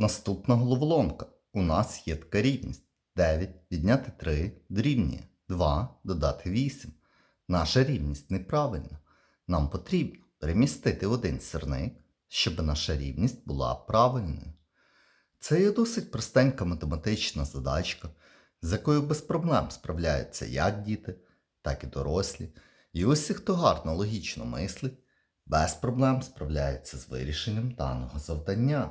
Наступна головоломка. У нас є така рівність. 9 відняти 3 дорівнює 2 додати 8. Наша рівність неправильна. Нам потрібно перемістити один сірник, щоб наша рівність була правильною. Це є досить простенька математична задачка, з якою без проблем справляються як діти, так і дорослі. І усі, хто гарно логічно мислить, без проблем справляється з вирішенням даного завдання.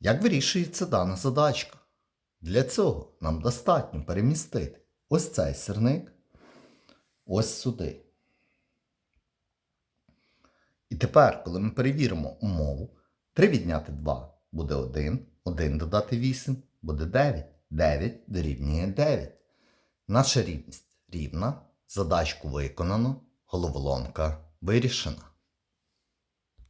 Як вирішується дана задачка? Для цього нам достатньо перемістити ось цей сірник ось сюди. І тепер, коли ми перевіримо умову, 3 відняти 2 буде 1, 1 додати 8 буде 9, 9 дорівнює 9. Наша рівність рівна, задачку виконано, головоломка вирішена.